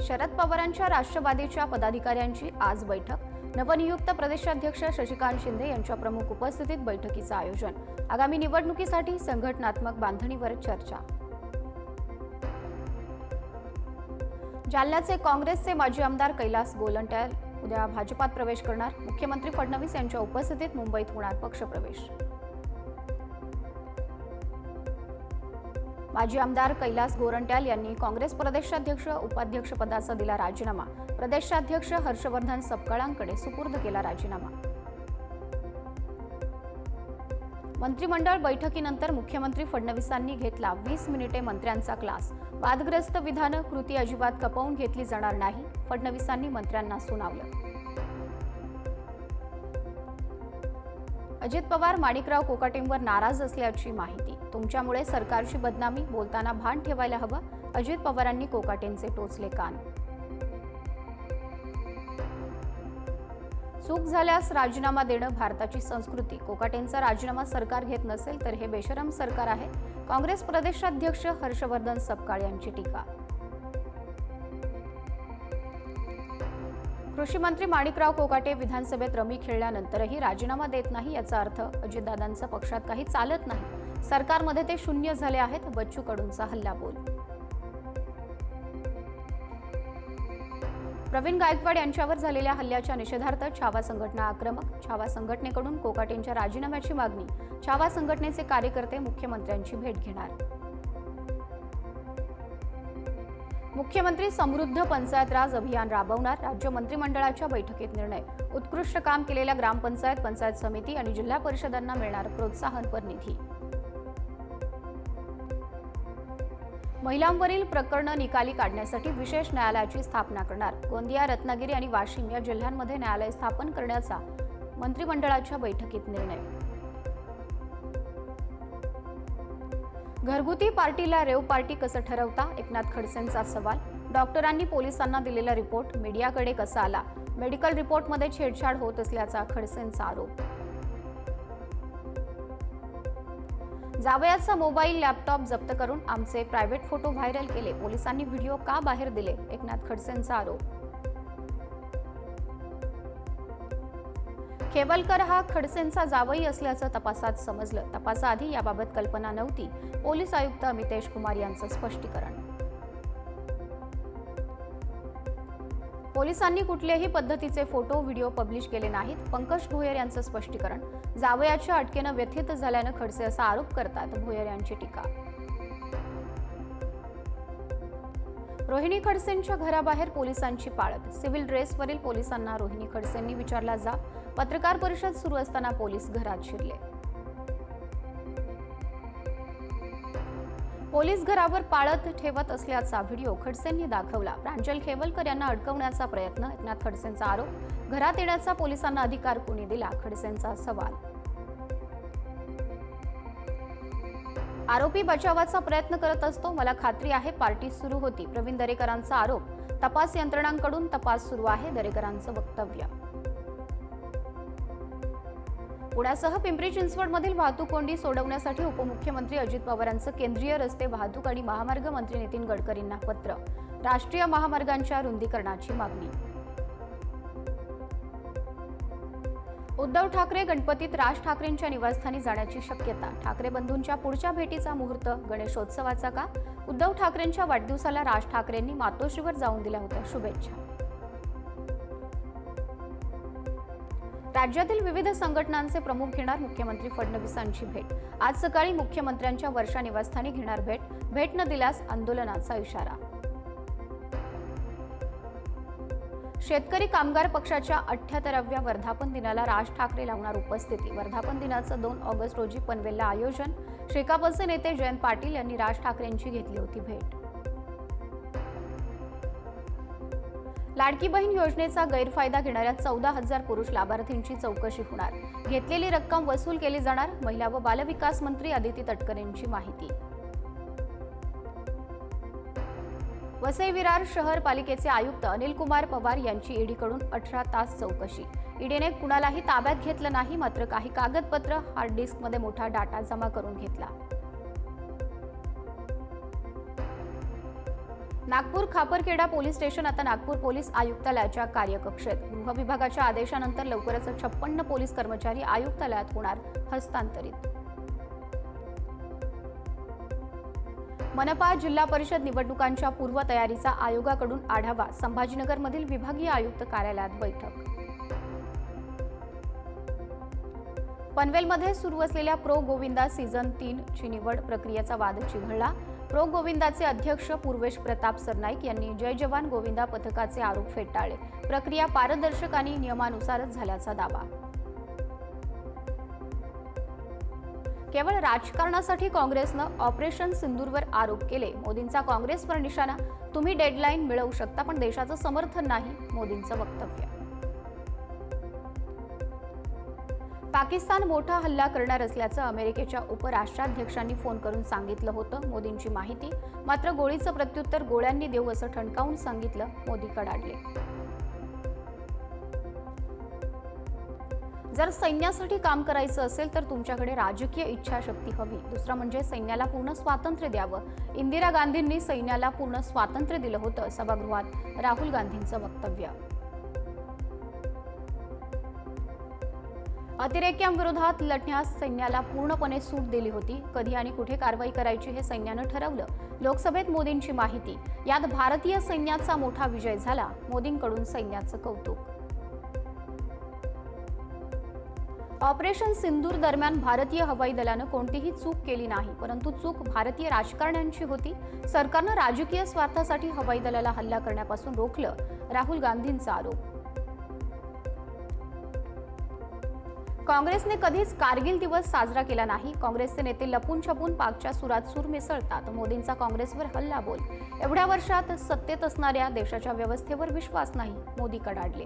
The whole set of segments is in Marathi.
शरद पवारांच्या राष्ट्रवादीच्या पदाधिकाऱ्यांची आज बैठक. नवनियुक्त प्रदेशाध्यक्ष शशिकांत शिंदे यांच्या प्रमुख उपस्थितीत बैठकीचं आयोजन. आगामी निवडणुकीसाठी संघटनात्मक बांधणीवर चर्चा. जालन्याचे काँग्रेसचे माजी आमदार कैलास गोलंट्याल उद्या भाजपात प्रवेश करणार. मुख्यमंत्री फडणवीस यांच्या उपस्थितीत मुंबईत होणार पक्षप्रवेश. माजी आमदार कैलास गोरंट्याल यांनी काँग्रेस प्रदेशाध्यक्ष उपाध्यक्षपदाचा दिला राजीनामा. प्रदेशाध्यक्ष हर्षवर्धन सपकाळांकडे सुपूर्द केला राजीनामा. मंत्रिमंडळ बैठकीनंतर मुख्यमंत्री फडणवीसांनी घेतला वीस मिनिटे मंत्र्यांचा क्लास. वादग्रस्त विधानं कृती अजिबात कपवून घेतली जाणार नाही फडणवीसांनी मंत्र्यांना सुनावलं. अजित पवार माणिकराव कोकाटेंवर नाराज असल्याची माहिती. तुमच्यामुळे सरकारची बदनामी बोलताना भान ठेवायला हवं. अजित पवारांनी कोकाटेंचे टोचले कान. चूक झाल्यास राजीनामा देणं भारताची संस्कृती. कोकाटेंचा राजीनामा सरकार घेत नसेल तर हे बेशरम सरकार आहे. काँग्रेस प्रदेशाध्यक्ष हर्षवर्धन सपकाळ यांची टीका. कृषी मंत्री माणिकराव कोकाटे विधानसभेत रमी खेळल्यानंतरही राजीनामा देत नाही याचा अर्थ अजितदादांचा पक्षात काही चालत नाही. सरकारमध्ये ते शून्य झाले आहेत बच्चू कडूंचा हल्ला बोल प्रवीण गायकवाड यांच्यावर झालेल्या हल्ल्याच्या निषेधार्थ छावा संघटना आक्रमक छावा संघटनेकडून कोकाटेंच्या राजीनाम्याची मागणी छावा संघटनेचे कार्यकर्ते मुख्यमंत्र्यांची भेट घेणार. मुख्यमंत्री समृद्ध पंचायत राज अभियान राबवणार राज्य मंत्रिमंडळाच्या बैठकीत निर्णय उत्कृष्ट काम केलेल्या ग्रामपंचायत पंचायत समिती आणि जिल्हा परिषदांना मिळणार प्रोत्साहनपर निधी. महिलांवरील प्रकरणं निकाली काढण्यासाठी विशेष न्यायालयाची स्थापना करणार. गोंदिया रत्नागिरी आणि वाशिम या जिल्ह्यांमध्ये न्यायालय स्थापन करण्याचा मंत्रिमंडळाच्या बैठकीत निर्णय. घरगुती पार्टीला रेव पार्टी कसं ठरवता? एकनाथ खडसेंचा सवाल. डॉक्टरांनी पोलिसांना दिलेला रिपोर्ट. मीडियाकडे कसा आला? मेडिकल रिपोर्टमध्ये छेडछाड होत असल्याचा खडसेंचा आरोप. जावयाचा मोबाईल लॅपटॉप जप्त करून आमचे प्रायव्हेट फोटो व्हायरल केले. पोलिसांनी व्हिडिओ का बाहेर दिले? एकनाथ खडसेंचा आरोप. खेवलकर हा खडसेंचा जावई असल्याचं तपासात समजलं. तपासाआधी याबाबत कल्पना नव्हती. पोलीस आयुक्त अमितेश कुमार यांचं स्पष्टीकरण. पोलिसांनी कुठल्याही पद्धतीचे फोटो व्हिडिओ पब्लिश केले नाहीत. पंकज भोयर यांचं स्पष्टीकरण. जावयाच्या अटकेनं व्यथित झाल्यानं खडसे असा आरोप करतात भोयर यांची टीका. रोहिणी खडसेंच्या घराबाहेर पोलिसांची पाळत. सिव्हिल ड्रेसवरील पोलिसांना रोहिणी खडसेंनी विचारला जा. पत्रकार परिषद सुरू असताना पोलीस घरात शिरले. पोलीस घरावर पाळत ठेवत असल्याचा व्हिडिओ खडसेंनी दाखवला. प्रांजल खेवलकर यांना अडकवण्याचा प्रयत्न एकनाथ खडसेंचा आरोप. घरात येण्याचा पोलिसांना अधिकार कोणी दिला? खडसेंचा सवाल. आरोपी बचावाचा प्रयत्न करत असतो. मला खात्री आहे पार्टी सुरू होती. प्रवीण दरेकरांचा आरोप. तपास यंत्रणांकडून तपास सुरू आहे दरेकरांचं वक्तव्य. पुण्यासह पिंपरी चिंचवडमधील वाहतूक कोंडी सोडवण्यासाठी उपमुख्यमंत्री अजित पवारांचं केंद्रीय रस्ते वाहतूक आणि महामार्ग मंत्री नितीन गडकरींना पत्र राष्ट्रीय महामार्गांच्या रुंदीकरणाची मागणी. उद्धव ठाकरे गणपतीत राज ठाकरेंच्या निवासस्थानी जाण्याची शक्यता ठाकरे बंधूंच्या पुढच्या भेटीचा मुहूर्त गणेशोत्सवाचा का? उद्धव ठाकरेंच्या वाढदिवसाला राज ठाकरेंनी मातोश्रीवर जाऊन दिल्या होत्या शुभेच्छा. राज्यातील विविध संघटनांचे प्रमुख घेणार मुख्यमंत्री फडणवीसांची भेट. आज सकाळी मुख्यमंत्र्यांच्या वर्षा निवासस्थानी घेणार भेट. भेट न दिल्यास आंदोलनाचा इशारा. शेतकरी कामगार पक्षाच्या अठ्ठ्याहत्तराव्या वर्धापन दिनाला राज ठाकरे लावणार उपस्थिती. वर्धापन दिनाचं दोन ऑगस्ट रोजी पनवेलला आयोजन. शेकापचे नेते जयंत पाटील यांनी राज ठाकरेंची घेतली होती भेट. लाडकी बहीण योजनेचा गैरफायदा घेणाऱ्या चौदा हजार पुरुष लाभार्थींची चौकशी होणार. घेतलेली रक्कम वसूल केली जाणार. महिला व बालविकास मंत्री आदिती तटकरेंची माहिती. वसई विरार शहर पालिकेचे आयुक्त अनिल कुमार पवार यांची ईडीकडून अठरा तास चौकशी. ईडीने कुणालाही ताब्यात घेतलं नाही मात्र काही कागदपत्र हार्ड डिस्कमध्ये मोठा डाटा जमा करून घेतला. नागपूर खापरखेडा पोलीस स्टेशन आता नागपूर पोलीस आयुक्तालयाच्या कार्यकक्षेत. गृह विभागाच्या आदेशानंतर लवकरच छप्पन्न पोलीस कर्मचारी आयुक्तालयात होणार हस्तांतरित. मनपा जिल्हा परिषद निवडणुकांच्या पूर्वतयारीचा आयोगाकडून आढावा संभाजीनगरमधील विभागीय आयुक्त कार्यालयात बैठक. पनवेलमध्ये सुरू असलेल्या प्रो गोविंदा सीझन तीनची निवड प्रक्रियेचा वाद चिघळला. प्रो गोविंदाचे अध्यक्ष पूर्वेश प्रताप सरनाईक यांनी जय जवान गोविंदा पथकाचे आरोप फेटाळले. प्रक्रिया पारदर्शक आणि नियमानुसारच झाल्याचा दावा. केवळ राजकारणासाठी काँग्रेसनं ऑपरेशन सिंदूरवर आरोप केले. मोदींचा काँग्रेसवर निशाणा तुम्ही डेडलाईन मिळवू शकता पण देशाचं समर्थन नाही मोदींचं वक्तव्य. पाकिस्तान मोठा हल्ला करणार असल्याचं अमेरिकेच्या उपराष्ट्राध्यक्षांनी फोन करून सांगितलं होतं. मोदींची माहिती. मात्र गोळीचं प्रत्युत्तर गोळ्यांनी देऊ असं ठणकावून सांगितलं. मोदी कडाडले. जर सैन्यासाठी काम करायचं असेल तर तुमच्याकडे राजकीय इच्छाशक्ती हवी. दुसरं म्हणजे सैन्याला पूर्ण स्वातंत्र्य द्यावं. इंदिरा गांधींनी सैन्याला पूर्ण स्वातंत्र्य दिलं होतं सभागृहात. राहुल गांधींचं वक्तव्य. अतिरेक्यांविरोधात लढण्यास सैन्याला पूर्णपणे सूट दिली होती. कधी आणि कुठे कारवाई करायची हे सैन्यानं ठरवलं. लोकसभेत मोदींची माहिती. यात भारतीय सैन्याचा मोठा विजय झाला. मोदींकडून सैन्याचं कौतुक. ऑपरेशन सिंदूर दरम्यान भारतीय हवाई दलानं कोणतीही चूक केली नाही परंतु चूक भारतीय राजकारण्यांची होती. सरकारनं राजकीय स्वार्थासाठी हवाई दलाला हल्ला करण्यापासून रोखलं राहुल गांधींचा आरोप. काँग्रेसने कधीच कारगिल दिवस साजरा केला नाही. काँग्रेसचे नेते लपून छपून पाकच्या सुरात सूर मिसळतात. मोदींचा काँग्रेसवर हल्ला बोल एवढ्या वर्षात सत्तेत असणाऱ्या देशाच्या व्यवस्थेवर विश्वास नाही. मोदी कडाडले.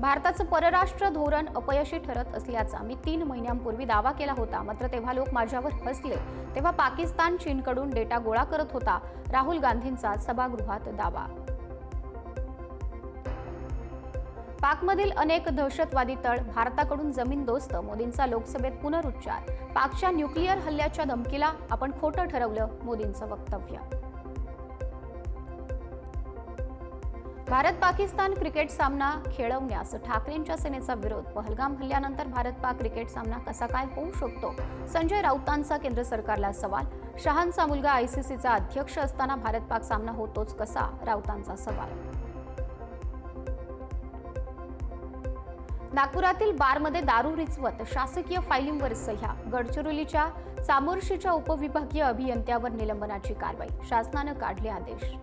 भारताचं परराष्ट्र धोरण अपयशी ठरत असल्याचा मी तीन महिन्यांपूर्वी दावा केला होता. मात्र तेव्हा लोक माझ्यावर हसले. तेव्हा पाकिस्तान चीनकडून डेटा गोळा करत होता. राहुल गांधींचा सभागृहात दावा. पाकमधील अनेक दहशतवादी तळ भारताकडून जमीनदोस्त मोदींचा लोकसभेत पुनरुच्चार. पाकच्या न्यूक्लिअर हल्ल्याच्या धमकीला आपण खोटं ठरवलं मोदींचं वक्तव्य. भारत पाकिस्तान क्रिकेट सामना खेळवण्यास ठाकरेंच्या सेनेचा विरोध. पहलगाम हल्ल्यानंतर भारत पाक क्रिकेट सामना कसा काय होऊ शकतो? संजय राऊतांचा केंद्र सरकारला सवाल. शहांचा मुलगा आयसीसीचा अध्यक्ष असताना भारत पाक सामना होतोच कसा? राऊतांचा सवाल. नागपुरातील बारमध्ये दारू रिचवत शासकीय फायलिंगवर सह्या. गडचिरोलीच्या चामोर्शीच्या उपविभागीय अभियंत्यावर निलंबनाची कारवाई. शासनानं काढले आदेश.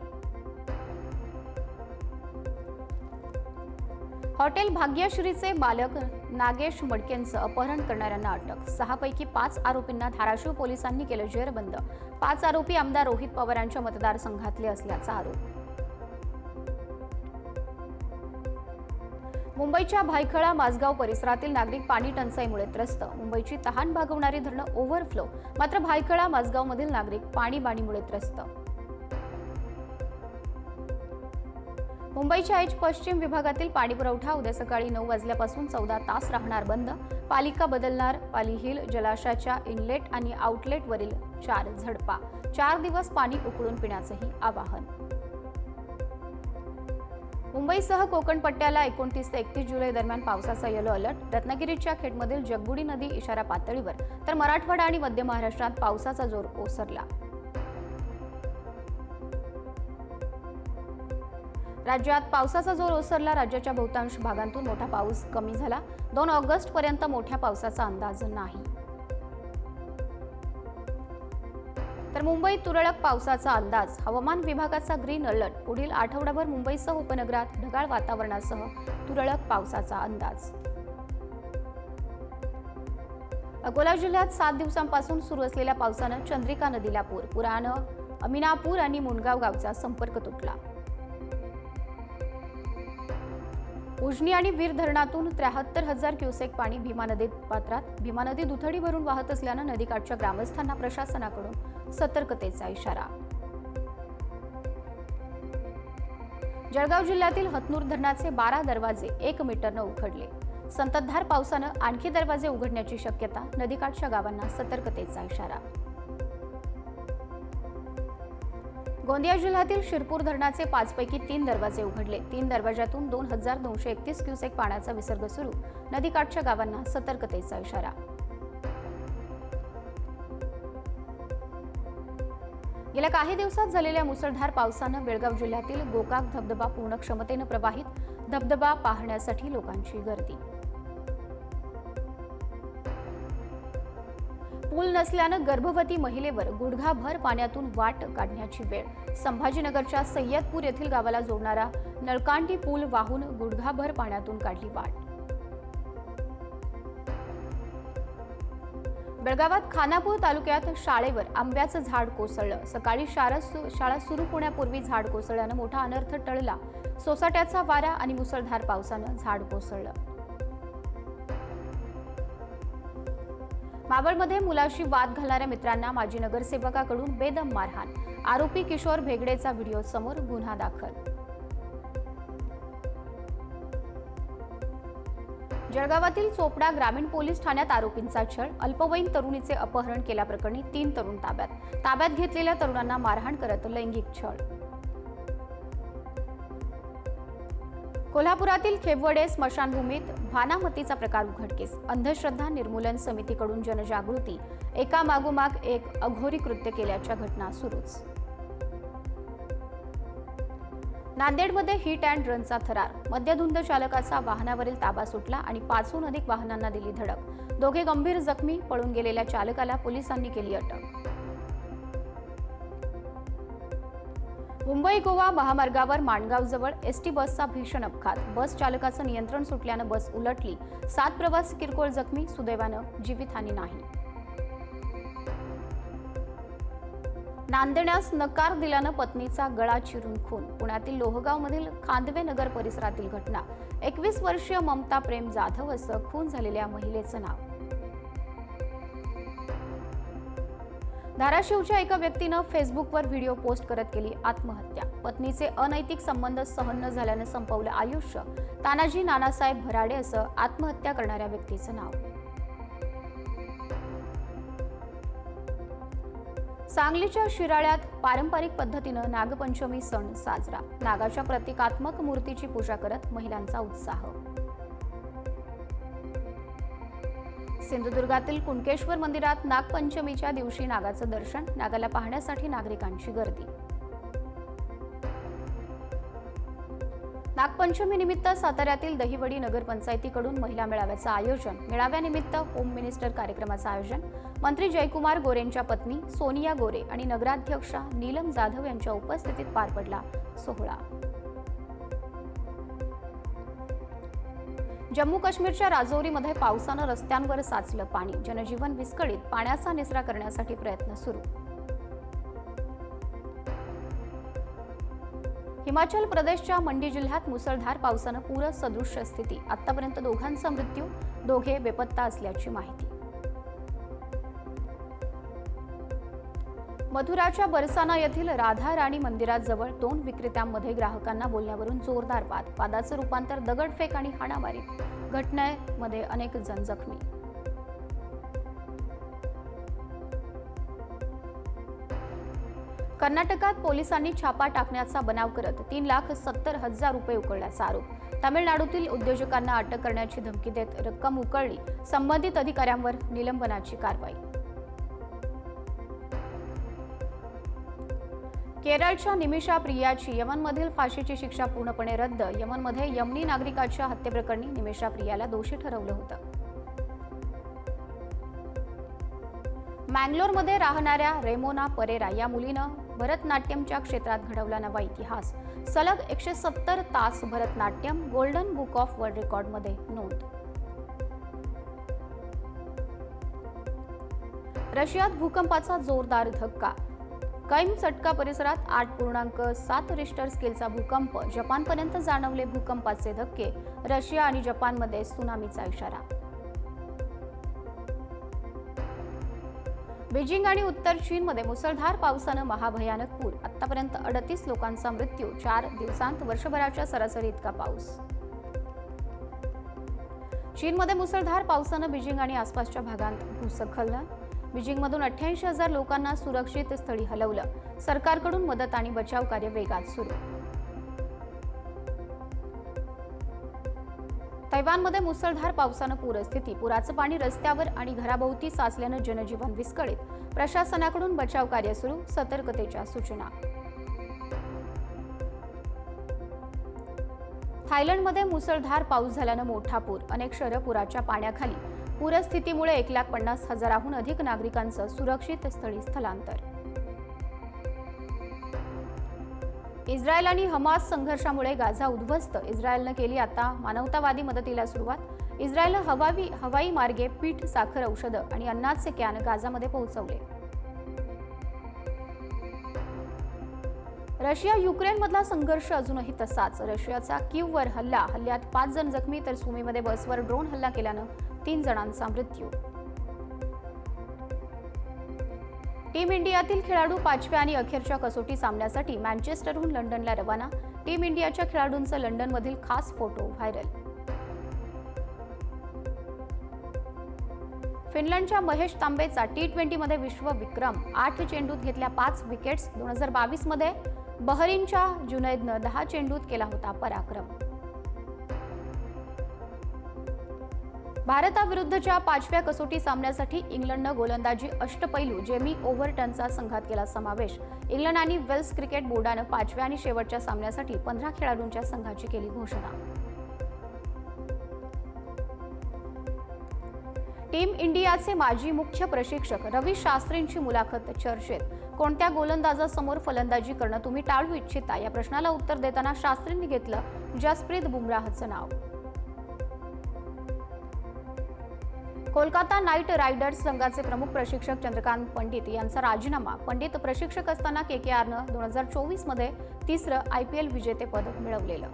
हॉटेल भाग्यश्रीचे मालक नागेश मडकेंचं अपहरण करणाऱ्यांना अटक. सहापैकी पाच आरोपींना धाराशिव पोलिसांनी केलं जेरबंद. पाच आरोपी आमदार रोहित पवारांच्या मतदारसंघातले असल्याचा आरोप. मुंबईच्या भायखळा माझगाव परिसरातील नागरिक पाणी टंचाईमुळे त्रस्त. मुंबईची तहान भागवणारी धरणं ओव्हरफ्लो मात्र भायखळा माझगावमधील नागरिक पाणीबाणीमुळे त्रस्त. मुंबईच्या एच पश्चिम विभागातील पाणीपुरवठा उद्या सकाळी नऊ वाजल्यापासून चौदा तास राहणार बंद. पालिका बदलणार पाली हिल जलाशयाच्या इनलेट आणि आउटलेटवरील चार झडपा. चार दिवस पाणी उकळून पिण्याचंही आवाहन. मुंबईसह कोकण पट्ट्याला एकोणतीस ते एकतीस जुलै दरम्यान पावसाचा येलो अलर्ट रत्नागिरीच्या खेडमधील जगबुडी नदी इशारा पातळीवर. तर मराठवाडा आणि मध्य महाराष्ट्रात पावसाचा जोर ओसरला. राज्यात पावसाचा जोर ओसरला. राज्याच्या बहुतांश भागांतून मोठा पाऊस कमी झाला. दोन ऑगस्ट पर्यंत मोठ्या पावसाचा अंदाज नाही. तर मुंबईत तुरळक पावसाचा अंदाज. हवामान विभागाचा ग्रीन अलर्ट. पुढील आठवडाभर मुंबईसह उपनगरात ढगाळ वातावरणासह तुरळक पावसाचा अंदाज. अकोला जिल्ह्यात सात दिवसांपासून सुरू असलेल्या पावसानं चंद्रिका नदीला पूर. पुरानं अमिनापूर आणि मुनगाव गावचा संपर्क तुटला. उजनी आणि वीर धरणातून त्र्याहत्तर हजार क्युसेक पाणी भीमा नदीत पात्रात. भीमा नदी दुथडी भरून वाहत असल्यानं नदीकाठच्या ग्रामस्थांना प्रशासनाकडून सतर्कतेचा इशारा. जळगाव जिल्ह्यातील हतनूर धरणाचे बारा दरवाजे एक मीटरनं उघडले संततधार पावसानं आणखी दरवाजे उघडण्याची शक्यता नदीकाठच्या गावांना सतर्कतेचा इशारा. गोंदिया जिल्ह्यातील शिरपूर धरणाचे पाचपैकी तीन दरवाजे उघडले. तीन दरवाजातून दोन हजार दोनशे एकतीस क्युसेक पाण्याचा विसर्ग सुरू. नदीकाठच्या गावांना सतर्कतेचा इशारा. गेल्या काही दिवसात झालेल्या मुसळधार पावसानं बेळगाव जिल्ह्यातील गोकाक धबधबा पूर्ण क्षमतेनं प्रवाहित धबधबा पाहण्यासाठी लोकांची गर्दी. पूल नसल्यानं गर्भवती महिलेवर गुडघाभर पाण्यातून वाट काढण्याची वेळ. संभाजीनगरच्या सय्यदपूर येथील गावाला जोडणारा नळकांडी पूल वाहून गुडघाभर पाण्यातून काढली वाट. बेळगावात खानापूर तालुक्यात शाळेवर आंब्याचं झाड कोसळलं. सकाळी शाळा शाळा सुरू होण्यापूर्वी झाड कोसळल्यानं मोठा अनर्थ टळला. सोसाट्याचा वारा आणि मुसळधार पावसानं झाड कोसळलं. मावळमध्ये मुलाशी वाद घालणाऱ्या मित्रांना माजी नगरसेवकाकडून बेदम मारहाण. आरोपी किशोर भेगडेचा व्हिडिओ समोर गुन्हा दाखल. जळगावातील चोपडा ग्रामीण पोलीस ठाण्यात आरोपींचा छळ. अल्पवयीन तरुणीचे अपहरण केल्याप्रकरणी तीन तरुण ताब्यात. ताब्यात घेतलेल्या तरुणांना मारहाण करत लैंगिक छळ. कोल्हापुरातील खेबवडे स्मशानभूमीत भानामतीचा प्रकार उघडकीस. अंधश्रद्धा निर्मूलन समितीकडून जनजागृती. एका मागोमाग एक अघोरी कृत्य केल्याच्या घटना सुरूच. नांदेडमध्ये हिट अँड रनचा थरार. मद्यधुंद चालकाचा वाहनावरील ताबा सुटला आणि पाचहून अधिक वाहनांना दिली धडक. दोघे गंभीर जखमी पळून गेलेल्या चालकाला पोलिसांनी केली अटक. मुंबई गोवा महामार्गावर माणगावजवळ एस टी बसचा भीषण अपघात. बस चालकाचं नियंत्रण सुटल्यानं बस उलटली. सात प्रवासी किरकोळ जखमी सुदैवानं जीवितहानी नाही. नांदण्यास नकार दिल्यानं पत्नीचा गळा चिरून खून. पुण्यातील लोहगावमधील खांदवे नगर परिसरातील घटना. एकवीस वर्षीय ममता प्रेम जाधव असं खून झालेल्या महिलेचं नाव. धाराशिवच्या एका व्यक्तीनं फेसबुकवर व्हिडिओ पोस्ट करत केली आत्महत्या. पत्नीचे अनैतिक संबंध सहन न झाल्यानं संपवलं आयुष्य. तानाजी नानासाहेब भराडे असं आत्महत्या करणाऱ्या व्यक्तीचं नाव. सांगलीच्या शिराळ्यात पारंपरिक पद्धतीनं नागपंचमी सण साजरा. नागाच्या प्रतिकात्मक मूर्तीची पूजा करत महिलांचा उत्साह. सिंधुदुर्गातील कुणकेश्वर मंदिरात नागपंचमीच्या दिवशी नागाचं दर्शन नागाला पाहण्यासाठी नागरिकांची गर्दी. नागपंचमीनिमित्त साताऱ्यातील दहिवडी नगरपंचायतीकडून महिला मेळाव्याचं आयोजन. मेळाव्यानिमित्त होम मिनिस्टर कार्यक्रमाचं आयोजन. मंत्री जयकुमार गोरेंच्या पत्नी सोनिया गोरे आणि नगराध्यक्षा नीलम जाधव यांच्या उपस्थितीत पार पडला सोहळा. जम्मू काश्मीरच्या राजौरीमध्ये पावसानं रस्त्यांवर साचलं पाणी. जनजीवन विस्कळीत पाण्याचा निचरा करण्यासाठी प्रयत्न सुरू. हिमाचल प्रदेशच्या मंडी जिल्ह्यात मुसळधार पावसानं पूरसदृश्य स्थिती. आतापर्यंत दोघांचा मृत्यू दोघे बेपत्ता असल्याची माहिती. मथुराच्या बरसाना येथील राधा राणी मंदिराजवळ दोन विक्रेत्यांमध्ये ग्राहकांना बोलण्यावरून जोरदार वाद. वादाचं रूपांतर दगडफेक आणि हाणामारीत घटनेमध्ये अनेक जण जखमी. कर्नाटकात पोलिसांनी छापा टाकण्याचा बनाव करत तीन लाख सत्तर हजार रुपये उकळल्याचा आरोप. तामिळनाडूतील उद्योजकांना अटक करण्याची धमकी देत रक्कम उकळली. संबंधित अधिकाऱ्यांवर निलंबनाची कारवाई. केरळच्या निमिषा प्रियाची यमनमधील फाशीची शिक्षा पूर्णपणे रद्द यमनमध्ये यमनी नागरिकाच्या हत्येप्रकरणी निमिषा प्रियाला दोषी ठरवलं होतं. मँगलोरमध्ये राहणाऱ्या रेमोना परेरा या मुलीनं भरतनाट्यमच्या क्षेत्रात घडवला नवा इतिहास. सलग एकशे सत्तर तास Bharatanatyam golden book of world रेकॉर्डमध्ये नोंद. रशियात भूकंपाचा जोरदार धक्का कैम चटका परिसरात आठ पूर्णांक सात रिस्टर स्केलचा भूकंप जपानपर्यंत जाणवले भूकंपाचे धक्के रशिया आणि जपानमध्ये सुनामीचा इशारा. बीजिंग आणि उत्तर चीनमध्ये मुसळधार पावसानं महाभयानक पूर. आतापर्यंत अडतीस लोकांचा मृत्यू चार दिवसांत वर्षभराच्या सरासरी इतका पाऊस. चीनमध्ये मुसळधार पावसानं बीजिंग आणि आसपासच्या भागांत भूस्खलन बीजिंगमधून अठ्ठ्याऐंशी हजार लोकांना सुरक्षित स्थळी हलवलं. सरकारकडून मदत आणि बचाव कार्य वेगात सुरू. तैवानमध्ये मुसळधार पावसानं पूरस्थिती. पुराचं पाणी रस्त्यावर आणि घराभोवती साचल्यानं जनजीवन विस्कळीत. प्रशासनाकडून बचाव कार्य सुरू सतर्कतेच्या सूचना. थायलंडमध्ये मुसळधार पाऊस झाल्यानं मोठा पूर. अनेक शहरं पुराच्या पाण्याखाली. पूरस्थितीमुळे एक लाख पन्नास हजाराहून अधिक नागरिकांचं सुरक्षित स्थळी स्थलांतर. इस्रायल आणि हमास संघर्षामुळे गाझा उद्ध्वस्त. इस्रायलनं केली आता मानवतावादी मदतीला सुरुवात. इस्रायलनं हवावी हवाई मार्गे पीठ साखर औषधं आणि अन्नाचे कॅन गाझामध्ये पोहोचवले. रशिया युक्रेनमधला संघर्ष अजूनही तसाच. रशियाचा किववर हल्ला हल्ल्यात पाच जण जखमी तर सुमीमध्ये बसवर ड्रोन हल्ला केल्यानं तीन जणांचा मृत्यू. टीम इंडियातील खेळाडू पाचव्या आणि अखेरच्या कसोटी सामन्यासाठी मँचेस्टरहून लंडनला रवाना. टीम इंडियाच्या खेळाडूंचा लंडनमधील खास फोटो व्हायरल. फिनलंडच्या महेश तांबेचा टी ट्वेंटीमध्ये विश्व विक्रम आठ चेंडूत घेतल्या पाच विकेट्स दोन हजार बावीसमध्ये. बहरीनच्या जुनैदनं दहा चेंडूत केला होता पराक्रम. भारताविरुद्धच्या पाचव्या कसोटी सामन्यासाठी इंग्लंडनं गोलंदाजी अष्टपैलू जेमी ओव्हरटनचा संघात केला समावेश. इंग्लंड आणि वेल्स क्रिकेट बोर्डानं पाचव्या आणि शेवटच्या सामन्यासाठी पंधरा खेळाडूंच्या संघाची केली घोषणा. टीम इंडियाचे माजी मुख्य प्रशिक्षक रवी शास्त्रींची मुलाखत चर्चेत. कोणत्या गोलंदाजासमोर फलंदाजी करणं तुम्ही टाळू इच्छिता? या प्रश्नाला उत्तर देताना शास्त्रींनी घेतलं जसप्रीत बुमराहचं नाव. कोलकाता नाईट रायडर्स संघाचे प्रमुख प्रशिक्षक चंद्रकांत पंडित यांचा राजीनामा. पंडित प्रशिक्षक असताना के के आरनं दोन हजार चोवीसमध्ये तिसरं आय पी एल विजेतेपद मिळवलेलं.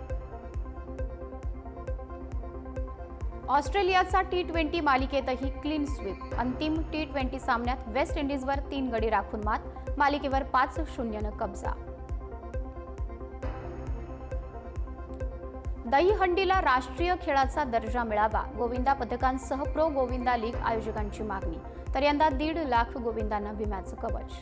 ऑस्ट्रेलियाचा टी ट्वेंटी मालिकेतही क्लीन स्वीप. अंतिम टी ट्वेंटी सामन्यात वेस्ट इंडिजवर तीन गडी राखून मात. मालिकेवर पाच शून्यनं कब्जा. दहीहंडीला राष्ट्रीय खेळाचा दर्जा मिळावा. गोविंदा पथकांसह प्रो गोविंदा लीग आयोजकांची मागणी. तर यंदा दीड लाख गोविंदांना विम्याचं कवच.